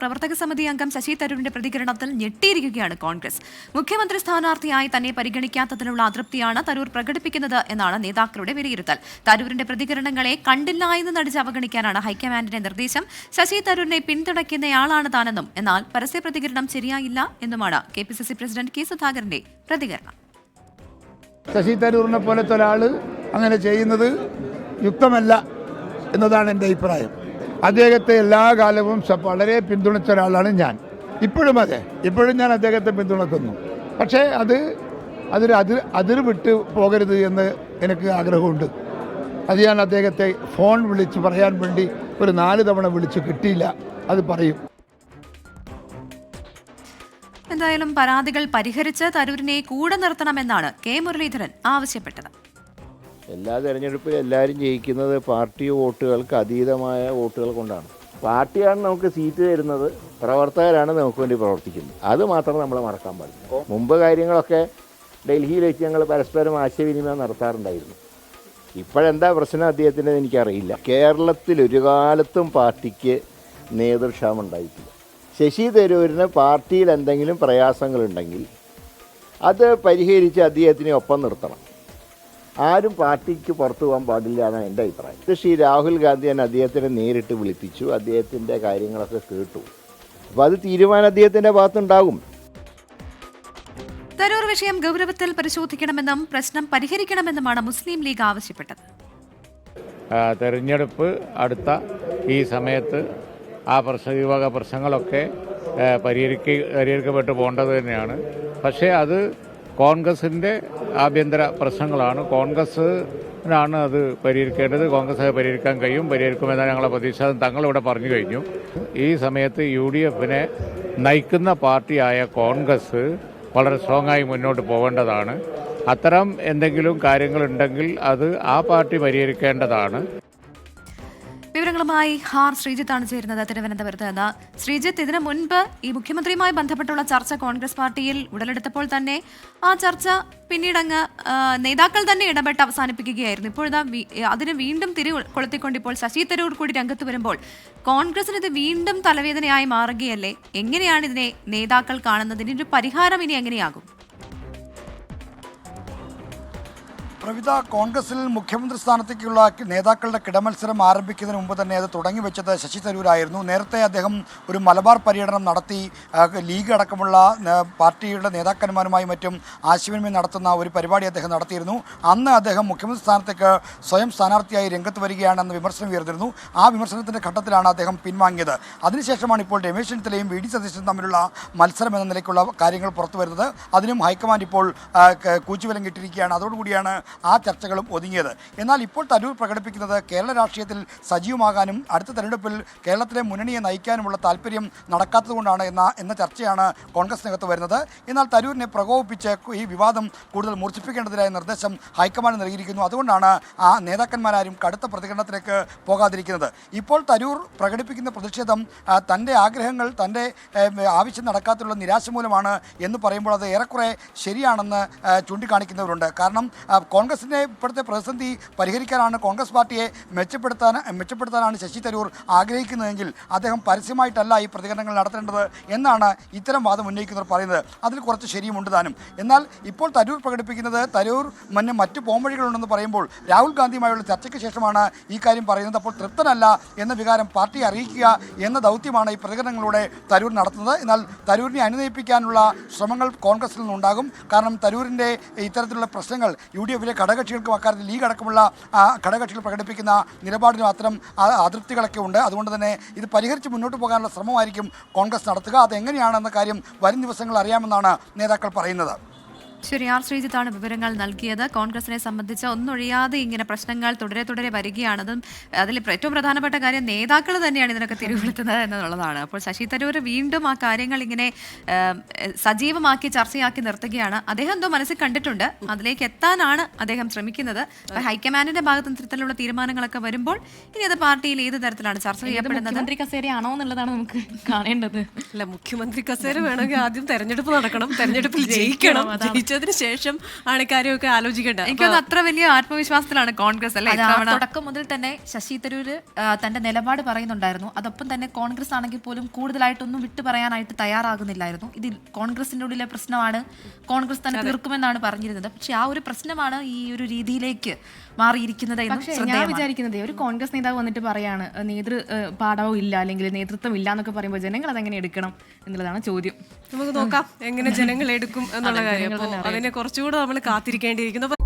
പ്രവർത്തക സമിതി അംഗം ശശി തരൂരിന്റെ പ്രതികരണത്തിൽ ഞെട്ടിയിരിക്കുകയാണ് കോൺഗ്രസ്. മുഖ്യമന്ത്രി സ്ഥാനാർത്ഥിയായി തന്നെ പരിഗണിക്കാത്തതിലുള്ള അതൃപ്തിയാണ് തരൂർ പ്രകടിപ്പിക്കുന്നത് എന്നാണ് നേതാക്കളുടെ വിലയിരുത്തൽ. തരൂരിന്റെ പ്രതികരണങ്ങളെ കണ്ടില്ല എന്ന് നടിച്ച് അവഗണിക്കാനാണ് ഹൈക്കമാൻഡിന്റെ നിർദ്ദേശം. ശശി തരൂരിനെ പിന്തുണയ്ക്കുന്നയാളാണ് താനെന്നും എന്നാൽ പരസ്യ പ്രതികരണം ശരിയായില്ല എന്നുമാണ് K P C C president K സുധാകരന്റെ പ്രതികരണം. ശശി തരൂരിനെ പോലത്തെ ഒരാൾ അങ്ങനെ ചെയ്യുന്നത് യുക്തമല്ല എന്നതാണ് എന്റെ അഭിപ്രായം. അദ്ദേഹത്തെ എല്ലാ കാലവും വളരെ പിന്തുണച്ച ഒരാളാണ് ഞാൻ. ഇപ്പോഴും അതെ. ഇപ്പോഴും ഞാൻ അദ്ദേഹത്തെ പിന്തുണക്കുന്നു. പക്ഷേ അത് അതൊരു അതിർ അതിർ വിട്ട് പോകരുത് എന്ന് എനിക്ക് ആഗ്രഹമുണ്ട്. അത് ഞാൻ അദ്ദേഹത്തെ ഫോൺ വിളിച്ച് പറയാൻ വേണ്ടി ഒരു നാല് തവണ വിളിച്ച് കിട്ടിയില്ല. അത് പറയും. എന്തായാലും പരാതികൾ പരിഹരിച്ച് തരൂരിനെ കൂടെ നിർത്തണമെന്നാണ് കെ മുരളീധരൻ ആവശ്യപ്പെട്ടത്. എല്ലാ തെരഞ്ഞെടുപ്പിലും എല്ലാവരും ജയിക്കുന്നത് പാർട്ടി വോട്ടുകൾക്ക് അതീതമായ വോട്ടുകൾ കൊണ്ടാണ്. പാർട്ടിയാണ് നമുക്ക് സീറ്റ് തരുന്നത് പ്രവർത്തകരാണ് നമുക്ക് വേണ്ടി പ്രവർത്തിക്കുന്നത്. അത് മാത്രം നമ്മൾ മറക്കാൻ പാടില്ല. മുമ്പ് കാര്യങ്ങളൊക്കെ ഡൽഹിയിൽ വെച്ച് ഞങ്ങൾ പരസ്പരം ആശയവിനിമയം നടത്താറുണ്ടായിരുന്നു. ഇപ്പോഴെന്താ പ്രശ്നം അദ്ദേഹത്തിന്റെ എനിക്കറിയില്ല. കേരളത്തിൽ ഒരു കാലത്തും പാർട്ടിക്ക് നേതൃക്ഷാമം ഉണ്ടായിട്ടില്ല. ശശി തരൂരിന് പാർട്ടിയിൽ എന്തെങ്കിലും പ്രയാസങ്ങളുണ്ടെങ്കിൽ അത് പരിഹരിച്ച് അദ്ദേഹത്തിനെ ഒപ്പം നിർത്തണം. ആരും പാർട്ടിക്ക് പുറത്തു പോകാൻ പാടില്ല എന്നാണ് എന്റെ അഭിപ്രായം. ഇത് ശ്രീ രാഹുൽ ഗാന്ധി തന്നെ അദ്ദേഹത്തിനെ നേരിട്ട് വിളിപ്പിച്ചു. അദ്ദേഹത്തിന്റെ കാര്യങ്ങളൊക്കെ കേട്ടു. അപ്പോൾ അത് തീരുമാനം അദ്ദേഹത്തിന്റെ ഭാഗത്തുണ്ടാകും. തരൂർ വിഷയം ഗൗരവത്തിൽ പരിശോധിക്കണമെന്നും പ്രശ്നം പരിഹരിക്കണമെന്നുമാണ് മുസ്ലിം ലീഗ് ആവശ്യപ്പെട്ടത്. തെരഞ്ഞെടുപ്പ് അടുത്ത ഈ സമയത്ത് ആ പ്രശ്ന ഈ വക പ്രശ്നങ്ങളൊക്കെ പരിഹരിക്ക പരിഹരിക്കപ്പെട്ടു പോകേണ്ടത് തന്നെയാണ്. പക്ഷേ അത് കോൺഗ്രസിന്റെ ആഭ്യന്തര പ്രശ്നങ്ങളാണ്. കോൺഗ്രസ് ാണ് അത് പരിഹരിക്കേണ്ടത്. കോൺഗ്രസ് പരിഹരിക്കാൻ കഴിയും. പരിഹരിക്കുമെന്നാണ് ഞങ്ങളെ പ്രതീക്ഷ. തങ്ങളിവിടെ പറഞ്ഞു കഴിഞ്ഞു. ഈ സമയത്ത് യു ഡി എഫിനെ നയിക്കുന്ന പാർട്ടിയായ കോൺഗ്രസ് വളരെ സ്ട്രോങ് ആയി മുന്നോട്ട് പോകേണ്ടതാണ്. അത്തരം എന്തെങ്കിലും കാര്യങ്ങളുണ്ടെങ്കിൽ അത് ആ പാർട്ടി പരിഹരിക്കേണ്ടതാണ്. വിവരങ്ങളുമായി ഹാർ ശ്രീജിത്താണ് ചേരുന്നത്. തിരുവനന്തപുരത്ത് നിന്ന് ശ്രീജിത്ത് ഇതിനു മുൻപ് ഈ മുഖ്യമന്ത്രിയുമായി ബന്ധപ്പെട്ടുള്ള ചർച്ച കോൺഗ്രസ് പാർട്ടിയിൽ ഉടലെടുത്തപ്പോൾ തന്നെ ആ ചർച്ച പിന്നീട് അങ്ങ് നേതാക്കൾ തന്നെ ഇടപെട്ട് അവസാനിപ്പിക്കുകയായിരുന്നു. ഇപ്പോഴിതാ അതിന് വീണ്ടും തിരി കൊളുത്തിക്കൊണ്ട് ഇപ്പോൾ ശശി തരൂർ കൂടി രംഗത്ത് വരുമ്പോൾ കോൺഗ്രസിന് ഇത് വീണ്ടും തലവേദനയായി മാറുകയല്ലേ? എങ്ങനെയാണ് ഇതിനെ നേതാക്കൾ കാണുന്നത്? ഇതിനൊരു പരിഹാരം ഇനി എങ്ങനെയാകും? പ്രവിധ കോൺഗ്രസിൽ മുഖ്യമന്ത്രി സ്ഥാനത്തേക്കുള്ള നേതാക്കളുടെ കിടമത്സരം ആരംഭിക്കുന്നതിന് മുമ്പ് തന്നെ അത് തുടങ്ങി വെച്ചത് ശശി തരൂരായിരുന്നു. നേരത്തെ അദ്ദേഹം ഒരു മലബാർ പര്യടനം നടത്തി ലീഗ് അടക്കമുള്ള പാർട്ടിയുടെ നേതാക്കന്മാരുമായി മറ്റും ആശയവിനിമയം നടത്തുന്ന ഒരു പരിപാടി അദ്ദേഹം നടത്തിയിരുന്നു. അന്ന് അദ്ദേഹം മുഖ്യമന്ത്രി സ്ഥാനത്തേക്ക് സ്വയം സ്ഥാനാർത്ഥിയായി രംഗത്ത് വരികയാണെന്ന് വിമർശനം ഉയർന്നിരുന്നു. ആ വിമർശനത്തിന്റെ ഘട്ടത്തിലാണ് അദ്ദേഹം പിൻവാങ്ങിയത്. അതിനുശേഷമാണ് ഇപ്പോൾ രമേശ് ചെന്നിത്തലയും വി. ഡി. സതീശനും തമ്മിലുള്ള മത്സരം എന്ന നിലയ്ക്കുള്ള കാര്യങ്ങൾ പുറത്തു വരുന്നത് അതിനും ഹൈക്കമാൻഡ് ഇപ്പോൾ കൂച്ചുവിലം കിട്ടിയിരിക്കുകയാണ് അതോടുകൂടിയാണ് ആ ചർച്ചകളും ഒതുങ്ങിയത്. എന്നാൽ ഇപ്പോൾ തരൂർ പ്രകടിപ്പിക്കുന്നത് കേരള രാഷ്ട്രീയത്തിൽ സജീവമാകാനും അടുത്ത തെരഞ്ഞെടുപ്പിൽ കേരളത്തിലെ മുന്നണിയെ നയിക്കാനുമുള്ള താല്പര്യം നടക്കാത്തതുകൊണ്ടാണ് എന്ന എന്ന ചർച്ചയാണ് കോൺഗ്രസ് കോൺഗ്രസിനകത്ത് വരുന്നത്. എന്നാൽ തരൂരിനെ പ്രകോപിപ്പിച്ച് ഈ വിവാദം കൂടുതൽ മൂർച്ഛിപ്പിക്കേണ്ടതിനായ നിർദ്ദേശം ഹൈക്കമാൻഡ് നൽകിയിരിക്കുന്നു. അതുകൊണ്ടാണ് ആ നേതാക്കന്മാരാരും കടുത്ത പ്രതികരണത്തിലേക്ക് പോകാതിരിക്കുന്നത്. ഇപ്പോൾ തരൂർ പ്രകടിപ്പിക്കുന്ന പ്രതിഷേധം തന്റെ ആഗ്രഹങ്ങൾ തന്റെ ആവശ്യം നടക്കാത്തുള്ള നിരാശ മൂലമാണ് എന്ന് പറയുമ്പോൾ അത് ഏറെക്കുറെ ശരിയാണെന്ന് ചൂണ്ടിക്കാണിക്കുന്നവരുണ്ട്. കാരണം കോൺഗ്രസിന്റെ ഇപ്പോഴത്തെ പ്രതിസന്ധി പരിഹരിക്കാനാണ് കോൺഗ്രസ് പാർട്ടിയെ മെച്ചപ്പെടുത്താൻ മെച്ചപ്പെടുത്താനാണ് ശശി തരൂർ ആഗ്രഹിക്കുന്നതെങ്കിൽ അദ്ദേഹം പരസ്യമായിട്ടല്ല ഈ പ്രതികരണങ്ങൾ നടത്തേണ്ടത് എന്നാണ് ഇത്തരം വാദം ഉന്നയിക്കുന്നവർ പറയുന്നത്. അതിൽ കുറച്ച് ശരിയുമുണ്ട് താനും. എന്നാൽ ഇപ്പോൾ തരൂർ പ്രകടിപ്പിക്കുന്നത് തരൂർ മഞ്ഞ മറ്റ് പോംവഴികളുണ്ടെന്ന് പറയുമ്പോൾ രാഹുൽ ഗാന്ധിയുമായുള്ള ചർച്ചയ്ക്ക് ശേഷമാണ് ഈ കാര്യം പറയുന്നത്. അപ്പോൾ തൃപ്തനല്ല എന്ന വികാരം പാർട്ടിയെ അറിയിക്കുക എന്ന ദൗത്യമാണ് ഈ പ്രതികരണങ്ങളിലൂടെ തരൂർ നടത്തുന്നത്. എന്നാൽ തരൂരിനെ അനുനയിപ്പിക്കാനുള്ള ശ്രമങ്ങൾ കോൺഗ്രസിൽ നിന്നുണ്ടാകും. കാരണം തരൂരിന്റെ ഇത്തരത്തിലുള്ള പ്രശ്നങ്ങൾ യു ഡി ഘടകകക്ഷികൾക്കും അക്കാര്യത്തിൽ ലീഗ് അടക്കമുള്ള ഘടകകക്ഷികൾ പ്രകടിപ്പിക്കുന്ന നിലപാടിനും ആ, അതൃപ്തികളൊക്കെ ഉണ്ട്. അതുകൊണ്ട് തന്നെ ഇത് പരിഹരിച്ച് മുന്നോട്ട് പോകാനുള്ള ശ്രമമായിരിക്കും കോൺഗ്രസ് നടത്തുക. അതെങ്ങനെയാണെന്ന കാര്യം വരും ദിവസങ്ങൾ അറിയാമെന്നാണ് നേതാക്കൾ പറയുന്നത്. ശരി ആർ ശ്രീജിത്താണ് വിവരങ്ങൾ നൽകിയത്. കോൺഗ്രസിനെ സംബന്ധിച്ച് ഒന്നൊഴിയാതെ ഇങ്ങനെ പ്രശ്നങ്ങൾ തുടരെ തുടരെ വരികയാണതും അതിൽ ഏറ്റവും പ്രധാനപ്പെട്ട കാര്യം നേതാക്കൾ തന്നെയാണ് ഇതിനൊക്കെ തിരികൊളുത്തുന്നത് എന്നുള്ളതാണ്. അപ്പോൾ ശശി തരൂർ വീണ്ടും ആ കാര്യങ്ങൾ ഇങ്ങനെ സജീവമാക്കി ചർച്ചയാക്കി നിർത്തുകയാണ്. അദ്ദേഹം എന്തോ മനസ്സിൽ കണ്ടിട്ടുണ്ട്. അതിലേക്ക് എത്താനാണ് അദ്ദേഹം ശ്രമിക്കുന്നത്. ഹൈക്കമാൻഡിന്റെ ഭാഗത്ത് ഇത്തരത്തിലുള്ള തീരുമാനങ്ങളൊക്കെ വരുമ്പോൾ ഇനി അത് പാർട്ടിയിൽ ഏത് തരത്തിലാണ് ചർച്ച ചെയ്യപ്പെടുന്നത്? മുഖ്യമന്ത്രി കസേരയാണോ എന്നുള്ളതാണ് നമുക്ക് കാണേണ്ടത്. അല്ല മുഖ്യമന്ത്രി കസേര വേണമെങ്കിൽ ആദ്യം തെരഞ്ഞെടുപ്പ് നടക്കണം തെരഞ്ഞെടുപ്പിൽ ജയിക്കണം ജയിച്ചതിന് ശേഷം ആണ് കാര്യമൊക്കെ ആലോചിക്കേണ്ടത് എനിക്കൊന്ന് അത്ര വലിയ ആത്മവിശ്വാസത്തിലാണ് കോൺഗ്രസ് അല്ലേ? തുടക്കം മുതൽ തന്നെ ശശി തരൂര് തന്റെ നിലപാട് പറയുന്നുണ്ടായിരുന്നു. അതൊപ്പം തന്നെ കോൺഗ്രസ് ആണെങ്കിൽ പോലും കൂടുതലായിട്ടൊന്നും വിട്ടു പറയാനായിട്ട് തയ്യാറാകുന്നില്ലായിരുന്നു. ഇത് കോൺഗ്രസിന്റെ ഉള്ളിലെ പ്രശ്നമാണ്. കോൺഗ്രസ് തന്നെ തീർക്കുമെന്നാണ് പറഞ്ഞിരുന്നത്. പക്ഷെ ആ ഒരു പ്രശ്നമാണ് ഈ ഒരു രീതിയിലേക്ക് മാറിയിരിക്കുന്നത് എന്ന് ഞാൻ. വിചാരിക്കുന്നത് ഒരു കോൺഗ്രസ് നേതാവ് വന്നിട്ട് പറയാണ് "ഏഹ്, നേതൃ പാഠവും ഇല്ല അല്ലെങ്കിൽ നേതൃത്വം ഇല്ല എന്നൊക്കെ പറയുമ്പോൾ ജനങ്ങൾ അതെങ്ങനെ എടുക്കണം എന്നുള്ളതാണ് ചോദ്യം. നമുക്ക് നോക്കാം എങ്ങനെ ജനങ്ങൾ എടുക്കും എന്നുള്ള കാര്യങ്ങൾ അപ്പോൾ അതിനെ കുറച്ചുകൂടെ നമ്മൾ കാത്തിരിക്കേണ്ടിയിരിക്കുന്നു.